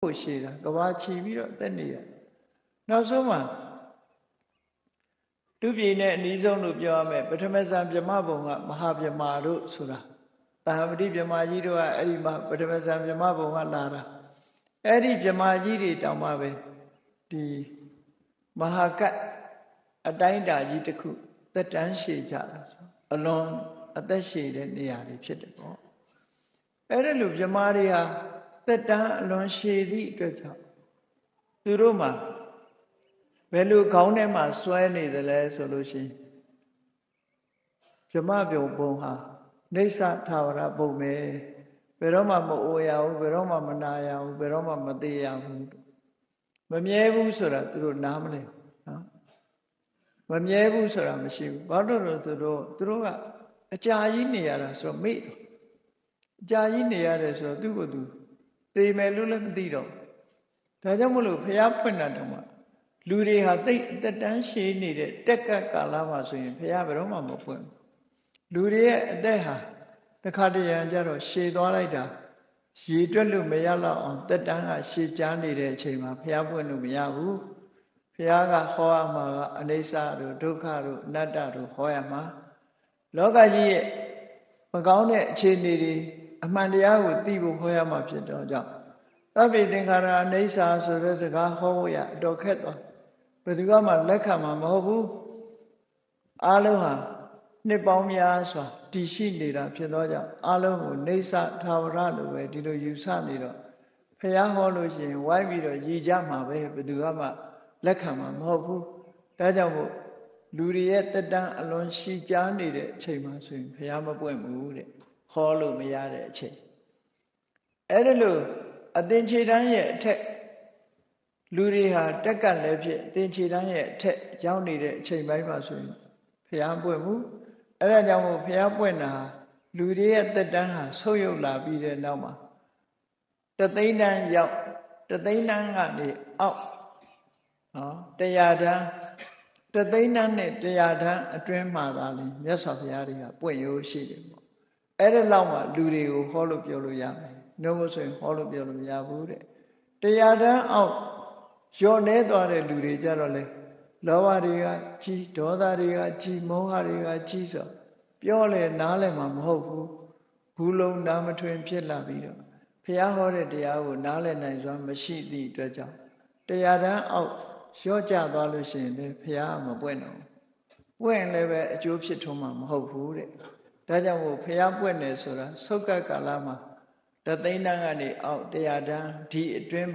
ဖို့ရှည်တာကဘာချီပြီးတော့တက်နေရနောက်ဆုံးမှာသူပြည်နဲ့အနီးဆုံးလို့ပြောရမယ်ပထမဇန်ဗြဟ္မဘုံကမဟာဗြဟ္မာတို့ဆိုတာတာဟပတိဗြဟ္မာကြီးတို့ကအဲ့ဒီမှာပထမဇန်ဗြဟ္မဘုံကလာတာအဲ့ဒီဗြဟ္မာကြီးတွေတောင်မှပဲဒီမဟာကတ်အတိုင်းတာကြီးတစ်ခုသက်တမ်းရှည်ကြတာဆိုအလွန်အသက်ရှည်တဲ့နေရာတွေဖြစ်တယ်ပေါ့အဲ့ဒါလိုဗြဟ္မာတွေဟာ သက်တမ်းအလွန်ရှည်သည့်အတွက်ကြောင့်သူတို့မှာဘယ်လိုခေါင်းထဲမှာစွဲနေသလဲဆိုလို့ရှိရင်ဗြဟ္မပြုံပုံဟာနေဆထာဝရပုံပဲဘယ်တော့မှမအိုရဘူးဘယ်တော့မှမနာရဘူးဘယ်တော့မှမသေးရဘူးမမြဲဘူးဆိုတာသူတို့နားမလဲနော်မမြဲဘူးဆိုတာမရှိဘူးဘာလို့လဲဆိုတော့သူတို့ကအကြာကြီးနေရတာဆိုတော့မေ့တော့အကြာကြီးနေရတယ်ဆိုတော့သူ့ကိုယ်သူ သေမယ်လို့လည်းမသိတော့ဒါကြောင့်မလို့ဖះဖွင့်တာတော့မှလူတွေဟာတိတ်အသက်တန်းရှည်နေတဲ့တက်ကတ်ကာလမှာဆိုရင်ဖះဘယ်တော့မှမဖွင့်ဘူးလူတွေရဲ့အသက်ဟာတစ်ခါတရံကြတော့ရှည်သွားလိုက်တာရေတွက်လို့မရတော့အောင်တက်တန်းကရှည်ကြားနေတဲ့အချိန်မှာဖះပွင့်လို့မရဘူးဖះကဟောရမှာကအနိစ္စတို့ဒုက္ခတို့အနတ္တတို့ဟောရမှာလောကကြီးရဲ့မကောင်းတဲ့အခြေအနေတွေ အမှန်တရားကိုသိဖို့ဟောရမှာဖြစ်တော့ကြောင့်သဗ္ဗေသင်္ခါရအိဋ္ဌာဆိုတဲ့စကားဟောဖို့ရအတော်ခက်သွားဘယ်သူမှလက်ခံမှာမဟုတ်ဘူးအားလုံးဟာနှစ်ပေါင်းများစွာတည်ရှိနေတာဖြစ်သောကြောင့်အားလုံးကိုနေဆထာဝရလိုပဲဒီလိုယူဆနေတော့ဖះဟောလို့ရှိရင်ဝိုင်းပြီးတော့ရည်ကြမှာပဲဘယ်သူမှလက်ခံမှာမဟုတ်ဘူးဒါကြောင့်မို့လူတွေရဲ့တက်တန်းအလွန်ရှိကြားနေတဲ့အချိန်မှာဆိုရင်ဖះမပွင့်ဘူးတဲ့ ဟောလို့မရတဲ့အချိန်အဲ့ဒါလို့အသင်္ချေတန်းရဲ့အထက်လူတွေဟာတက်ကတ်လည်းဖြစ်အသင်္ချေတန်းရဲ့အထက်ရောက်နေတဲ့အချိန်ပိုင်းမှာဆိုရင်ဖះပွင့်ဘူးအဲ့ဒါကြောင့်မို့ဖះပွင့်တာလူတွေရဲ့တက်တန်းဟာဆုပ်ယုပ်လာပြီးတဲ့နောက်မှာတသိန်းတန်းရောက်တသိန်းတန်းကနေအောက်နော်တရားတန်းတသိန်းတန်းနဲ့တရားတန်းအတွင်းမှာသာလေမြတ်စွာဘုရားတွေကပွင့်ရိုးရှိတယ်ပေါ့ အဲ့ဒါလောက်မှလူတွေကိုဟောလို့ပြောလို့ရမယ်နှုတ်မဆိုရင်ဟောလို့ပြောလို့မရဘူးတဲ့တရားတန်းအောက်လျော့နေသွားတဲ့လူတွေကြတော့လေလောဘတွေကကြီးဒေါသတွေကကြီးမောဟတွေကကြီးဆိုပြောလေနားလည်းမှာမဟုတ်ဘူးဘူးလုံးနားမထွင်ဖြစ်လာပြီးတော့ဘုရားဟောတဲ့တရားကိုနားလည်နိုင်စွာမရှိသည့်အတွက်ကြောင့်တရားတန်းအောက်ရော့ကျသွားလို့ရှိရင်လေဘုရားမပွင့်တော့ပွင့်လည်းပဲအကျိုးဖြစ်ထွန်းမှာမဟုတ်ဘူးတဲ့ ဒါကြောင့်မို့ဘုရားပွင့်တယ်ဆိုတာသုတ်ကကာလမှာတသိန်းတန်းကနေအောက်တရားတန်းဒီအတွင်း